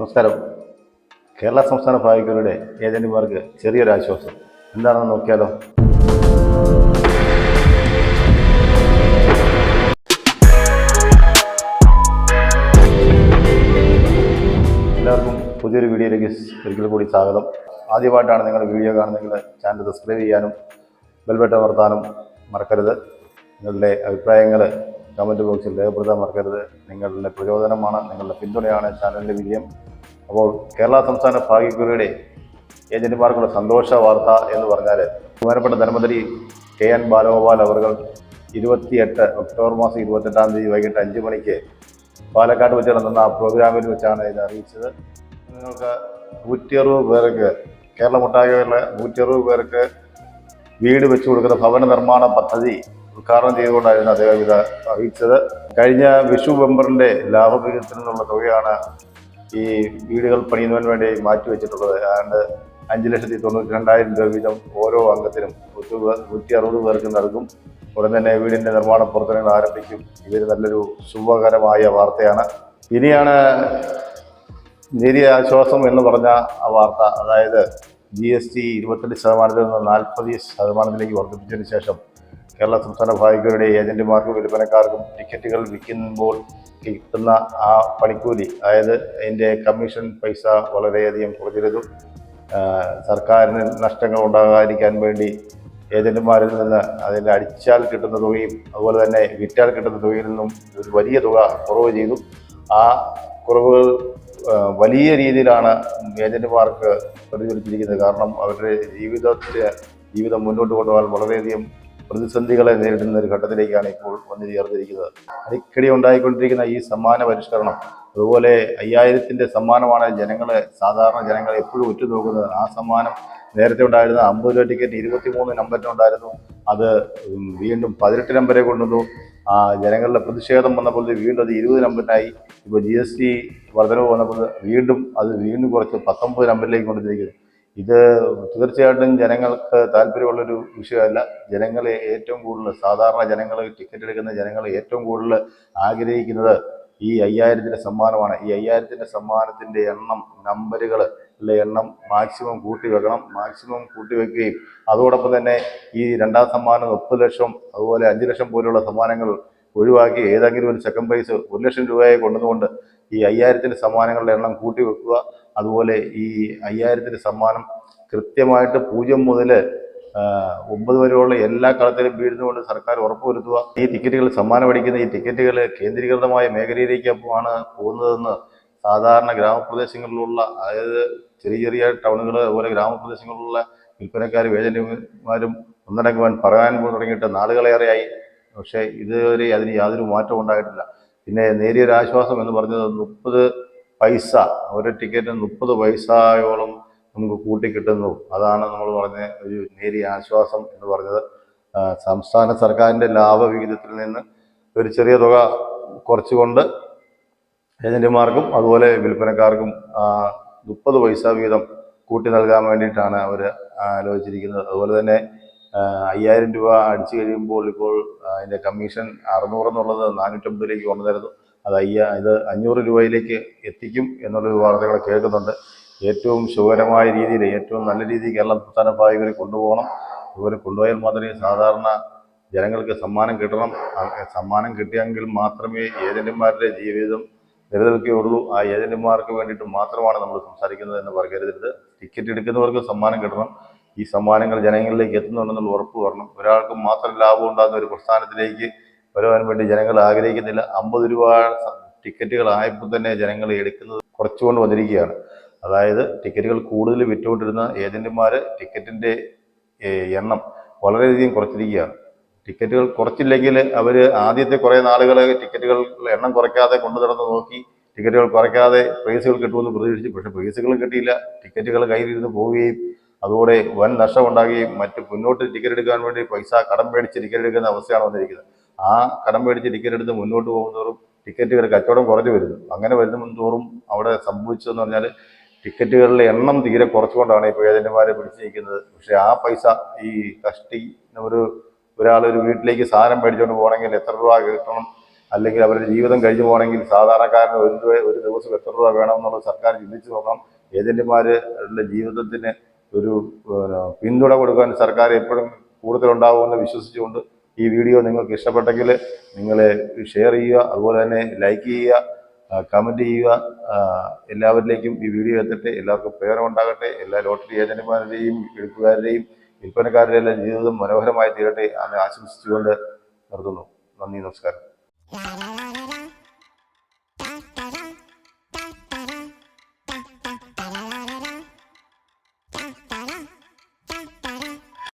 നമസ്കാരം. കേരള സംസ്ഥാന ഭാവികളുടെ ഏജന്റുമാർക്ക് ചെറിയൊരു ആശ്വാസം. എന്താണെന്ന് നോക്കിയാലോ? എല്ലാവർക്കും പുതിയൊരു വീഡിയോയിലേക്ക് ഒരിക്കൽ കൂടി സ്വാഗതം. ആദ്യമായിട്ടാണ് നിങ്ങൾ വീഡിയോ കാണുന്നെങ്കിൽ ചാനൽ സബ്സ്ക്രൈബ് ചെയ്യാനും ബെൽബട്ടൺ അമർത്താനും മറക്കരുത്. നിങ്ങളുടെ അഭിപ്രായങ്ങൾ കമന്റ് ബോക്സിൽ രേഖപ്പെടുത്താൻ മറക്കരുത്. നിങ്ങളുടെ പ്രചോദനമാണ് നിങ്ങളുടെ പിന്തുണയാണ് ചാനലിന്റെ വിജയം. അപ്പോൾ കേരള സംസ്ഥാന ഭാഗ്യക്കുറിയുടെ ഏജന്റുമാർക്കുള്ള സന്തോഷ വാർത്ത എന്ന് പറഞ്ഞാൽ ബഹുമാനപ്പെട്ട ധനമന്ത്രി കെ എൻ ബാലഗോപാൽ അവർ ഇരുപത്തിയെട്ട് ഒക്ടോബർ മാസം ഇരുപത്തെട്ടാം തീയതി വൈകിട്ട് അഞ്ച് മണിക്ക് പാലക്കാട് വെച്ച് നടന്ന പ്രോഗ്രാമിൽ വെച്ചാണ് ഇത് അറിയിച്ചത്. നിങ്ങൾക്ക് നൂറ്റിയറുപത് പേർക്ക് കേരളമൊട്ടാകെയുള്ള നൂറ്റിയറുപത് പേർക്ക് വീട് വെച്ചു കൊടുക്കുന്ന ഭവന നിർമ്മാണ പദ്ധതി ഉദ്ഘാടനം ചെയ്തുകൊണ്ടായിരുന്നു അദ്ദേഹം ഇത് അറിയിച്ചത്. കഴിഞ്ഞ വിഷു ബംബറിന്റെ ലാഭവിഹിതത്തിൽ നിന്നുള്ള തുകയാണ് ഈ വീടുകൾ പണിയുന്നതിന് വേണ്ടി മാറ്റിവെച്ചിട്ടുള്ളത് ഏതാണ്ട് അഞ്ച് ലക്ഷത്തി തൊണ്ണൂറ്റി രണ്ടായിരം രൂപ വീതം ഓരോ അംഗത്തിനും നൂറ്റി അറുപത് പേർക്ക് നൽകും. ഉടൻ തന്നെ വീടിന്റെ നിർമ്മാണ പ്രവർത്തനങ്ങൾ ആരംഭിക്കും. ഇതൊരു നല്ലൊരു ശുഭകരമായ വാർത്തയാണ്. ഇനിയാണ് നേരിയ ആശ്വാസം എന്ന് പറഞ്ഞ ആ വാർത്ത. അതായത് ജി എസ് ടി ഇരുപത്തെട്ട് ശതമാനത്തിൽ നിന്ന് നാൽപ്പത് ശതമാനത്തിലേക്ക് വർദ്ധിപ്പിച്ചതിന് ശേഷം കേരള സംസ്ഥാന ഭാഗ്യരുടെ ഏജന്റുമാർക്കും വിൽപ്പനക്കാർക്കും ടിക്കറ്റുകൾ വിൽക്കുമ്പോൾ കിട്ടുന്ന ആ പണിക്കൂലി അതായത് അതിന്റെ കമ്മീഷൻ പൈസ വളരെയധികം കുറഞ്ഞിരുന്നു. സർക്കാരിന് നഷ്ടങ്ങൾ ഉണ്ടാകാതിരിക്കാൻ വേണ്ടി ഏജന്റുമാരിൽ നിന്ന് അതിന്റെ അടിച്ചാൽ കിട്ടുന്ന തുകയും അതുപോലെ തന്നെ വിറ്റാൽ കിട്ടുന്ന തുകയിൽ നിന്നും ഒരു വലിയ തുക കുറവ് ചെയ്തു. ആ കുറവുകൾ വലിയ രീതിയിലാണ് ഏജന്റുമാർക്ക് പ്രതിഫലിച്ചിരിക്കുന്നത്. കാരണം അവരുടെ ജീവിതത്തിൽ ജീവിതം മുന്നോട്ട് കൊണ്ടുപോകാൻ വളരെയധികം പ്രതിസന്ധികളെ നേരിടുന്ന ഒരു ഘട്ടത്തിലേക്കാണ് ഇപ്പോൾ വന്നു ചേർന്നിരിക്കുന്നത്. അടിക്കടി ഉണ്ടായിക്കൊണ്ടിരിക്കുന്ന ഈ സമ്മാന പരിഷ്കരണം അതുപോലെ അയ്യായിരത്തിന്റെ സമ്മാനമാണ് ജനങ്ങളെ സാധാരണ ജനങ്ങളെ എപ്പോഴും ഉറ്റുനോക്കുന്നത്. ആ സമ്മാനം നേരത്തെ ഉണ്ടായിരുന്ന അമ്പത് രൂപ ടിക്കറ്റ് ഇരുപത്തിമൂന്ന് നമ്പറിനുണ്ടായിരുന്നു അത് വീണ്ടും പതിനെട്ട് നമ്പരെ കൊണ്ടുവന്നു. ആ ജനങ്ങളുടെ പ്രതിഷേധം വന്നപ്പോൾ വീണ്ടും അത് ഇരുപത് നമ്പറിനായി ഇപ്പോൾ ജി എസ് ടി വർധനവ് വന്നപ്പോൾ വീണ്ടും അത് വീണ്ടും കുറച്ച് പത്തൊമ്പത് നമ്പറിലേക്ക് കൊണ്ടുവന്നിരിക്കുന്നു. ഇത് തീർച്ചയായിട്ടും ജനങ്ങൾക്ക് താല്പര്യമുള്ളൊരു വിഷയമല്ല. ജനങ്ങളെ ഏറ്റവും കൂടുതൽ സാധാരണ ജനങ്ങൾ ടിക്കറ്റ് എടുക്കുന്ന ജനങ്ങൾ ഏറ്റവും കൂടുതൽ ആഗ്രഹിക്കുന്നത് ഈ അയ്യായിരത്തിന്റെ സമ്മാനമാണ്. ഈ അയ്യായിരത്തിന്റെ സമ്മാനത്തിന്റെ എണ്ണം നമ്പറുകൾ ഉള്ള എണ്ണം മാക്സിമം കൂട്ടി വെക്കണം. മാക്സിമം കൂട്ടി വെക്കുകയും അതോടൊപ്പം തന്നെ ഈ രണ്ടാം സമ്മാനം മുപ്പത് ലക്ഷം അതുപോലെ അഞ്ച് ലക്ഷം പോലെയുള്ള സമ്മാനങ്ങൾ ഒഴിവാക്കി ഏതെങ്കിലും ഒരു സെക്കൻഡ് പ്രൈസ് ഒരു ലക്ഷം രൂപയെ കൊണ്ടുവന്നുകൊണ്ട് ഈ അയ്യായിരത്തിന്റെ സമ്മാനങ്ങളുടെ എണ്ണം കൂട്ടി വെക്കുക. അതുപോലെ ഈ അയ്യായിരത്തിന് സമ്മാനം കൃത്യമായിട്ട് പൂജ്യം മുതൽ ഒമ്പത് വരെയുള്ള എല്ലാ കളത്തിലും വീഴുന്നുകൊണ്ട് സർക്കാർ ഉറപ്പുവരുത്തുക. ഈ ടിക്കറ്റുകൾ സമ്മാനം അടിക്കുന്ന ഈ ടിക്കറ്റുകൾ കേന്ദ്രീകൃതമായ മേഖലയിലേക്കാണ് പോകുന്നതെന്ന് സാധാരണ ഗ്രാമപ്രദേശങ്ങളിലുള്ള അതായത് ചെറിയ ചെറിയ ടൗണുകൾ അതുപോലെ ഗ്രാമപ്രദേശങ്ങളിലുള്ള വിൽപ്പനക്കാരും ഏജന്റുമാരും ഒന്നടങ്കുവാൻ പറയാൻ തുടങ്ങിയിട്ട് നാളുകളേറെയായി. പക്ഷേ ഇതുവരെ അതിന് യാതൊരു മാറ്റവും ഉണ്ടായിട്ടില്ല. പിന്നെ നേരിയൊരു ആശ്വാസം എന്ന് പറഞ്ഞത് മുപ്പത് പൈസ ഒരു ടിക്കറ്റ് മുപ്പത് പൈസയോളം നമുക്ക് കൂട്ടി കിട്ടുന്നു അതാണ് നമ്മൾ പറഞ്ഞ ഒരു നേരിയ ആശ്വാസം എന്ന് പറഞ്ഞത്. സംസ്ഥാന സർക്കാരിന്റെ ലാഭവിഹിതത്തിൽ നിന്ന് ഒരു ചെറിയ തുക കുറച്ചുകൊണ്ട് ഏജന്റുമാർക്കും അതുപോലെ വിൽപ്പനക്കാർക്കും മുപ്പത് പൈസ വീതം കൂട്ടി നൽകാൻ വേണ്ടിയിട്ടാണ് അവർ ആലോചിച്ചിരിക്കുന്നത്. അതുപോലെ തന്നെ അയ്യായിരം രൂപ അടിച്ചു കഴിയുമ്പോൾ ഇപ്പോൾ അതിന്റെ കമ്മീഷൻ അറുന്നൂറ് എന്നുള്ളത് നാനൂറ്റമ്പതിലേക്ക് കൊണ്ടുവരുന്നു. അത് അയ്യ ഇത് അഞ്ഞൂറ് രൂപയിലേക്ക് എത്തിക്കും എന്നുള്ളൊരു വാർത്തകൾ കേൾക്കുന്നുണ്ട്. ഏറ്റവും ശുഭകരമായ രീതിയിൽ ഏറ്റവും നല്ല രീതിയിൽ കേരള സംസ്ഥാന ഭാഗങ്ങളിൽ കൊണ്ടുപോകണം. ഇവർ കൊണ്ടുപോയാൽ മാത്രമേ സാധാരണ ജനങ്ങൾക്ക് സമ്മാനം കിട്ടണം. സമ്മാനം കിട്ടിയെങ്കിൽ മാത്രമേ ഏജന്റുമാരുടെ ജീവിതം നിലനിൽക്കുകയുള്ളൂ ആ ഏജന്റുമാർക്ക് വേണ്ടിയിട്ട് മാത്രമാണ് നമ്മൾ സംസാരിക്കുന്നത് എന്ന് പറയരുത് ടിക്കറ്റ് എടുക്കുന്നവർക്ക് സമ്മാനം കിട്ടണം. ഈ സമ്മാനങ്ങൾ ജനങ്ങളിലേക്ക് എത്തുന്നുണ്ടെന്നുള്ള ഉറപ്പ് വരണം. ഒരാൾക്ക് മാത്രം ലാഭം ഉണ്ടാകുന്ന ഒരു പ്രസ്ഥാനത്തിലേക്ക് വരുവാൻ വേണ്ടി ജനങ്ങൾ ആഗ്രഹിക്കുന്നില്ല. അമ്പത് രൂപ ടിക്കറ്റുകൾ ടിക്കറ്റുകളായപ്പോൾ തന്നെ ജനങ്ങൾ എടുക്കുന്നത് കുറച്ചുകൊണ്ട് വന്നിരിക്കുകയാണ്. അതായത് ടിക്കറ്റുകൾ കൂടുതൽ വിറ്റുകൊണ്ടിരുന്ന ഏജന്റുമാർ ടിക്കറ്റിന്റെ എണ്ണം വളരെയധികം കുറച്ചിരിക്കുകയാണ്. ടിക്കറ്റുകൾ കുറച്ചില്ലെങ്കിൽ അവർ ആദ്യത്തെ കുറേ നാളുകൾ ടിക്കറ്റുകൾ എണ്ണം കുറയ്ക്കാതെ കൊണ്ടു നടന്ന് നോക്കി ടിക്കറ്റുകൾ കുറയ്ക്കാതെ പ്രൈസുകൾ കിട്ടുമെന്ന് പ്രതീക്ഷിച്ചു. പക്ഷേ പ്രൈസുകൾ കിട്ടിയില്ല. ടിക്കറ്റുകൾ കയ്യിലിരുന്ന് പോവുകയും അതോടെ വൻ നഷ്ടമുണ്ടാകുകയും മറ്റ് മുന്നോട്ട് ടിക്കറ്റ് എടുക്കാൻ വേണ്ടി പൈസ കടം മേടിച്ച് ടിക്കറ്റ് എടുക്കുന്ന അവസ്ഥയാണ് വന്നിരിക്കുന്നത്. ആ കടം മേടിച്ച് ടിക്കറ്റ് എടുത്ത് മുന്നോട്ട് പോകുന്നതോറും ടിക്കറ്റുകൾ കച്ചവടം കുറഞ്ഞു വരുന്നു. അങ്ങനെ വരുന്ന തോറും അവിടെ സംഭവിച്ചതെന്ന് പറഞ്ഞാൽ ടിക്കറ്റുകളുടെ എണ്ണം തീരെ കുറച്ചുകൊണ്ടാണ് ഇപ്പോൾ ഏജന്റുമാരെ പിടിച്ചിരിക്കുന്നത്. പക്ഷേ ആ പൈസ ഈ കഷ്ടി ഒരു ഒരാൾ ഒരു വീട്ടിലേക്ക് സാധനം മേടിച്ചുകൊണ്ട് പോകണമെങ്കിൽ എത്ര രൂപ കിട്ടണം? അല്ലെങ്കിൽ അവരുടെ ജീവിതം കഴിഞ്ഞു പോകണമെങ്കിൽ സാധാരണക്കാരന് ഒരു രൂപ ഒരു ദിവസം എത്ര രൂപ വേണമെന്നുള്ളത് സർക്കാർ ചിന്തിച്ചു നോക്കണം. ഏജന്റുമാരുടെ ജീവിതത്തിന് ഒരു പിന്തുണ കൊടുക്കാൻ സർക്കാർ എപ്പോഴും കൂടുതലുണ്ടാകുമെന്ന് വിശ്വസിച്ചുകൊണ്ട് ഈ വീഡിയോ നിങ്ങൾക്ക് ഇഷ്ടപ്പെട്ടെങ്കിൽ നിങ്ങൾ ഷെയർ ചെയ്യുക അതുപോലെ തന്നെ ലൈക്ക് ചെയ്യുക കമന്റ് ചെയ്യുക. എല്ലാവരിലേക്കും ഈ വീഡിയോ എത്തട്ടെ. എല്ലാവർക്കും പ്രേരണ ഉണ്ടാകട്ടെ. എല്ലാ ലോട്ടറി ഏജന്റുമാരുടെയും എഴുപ്പുകാരുടെയും വിൽപ്പനക്കാരുടെയും എല്ലാം ജീവിതം മനോഹരമായി തീരട്ടെ എന്ന് ആശംസിച്ചുകൊണ്ട് നിർത്തുന്നു. നന്ദി നമസ്കാരം.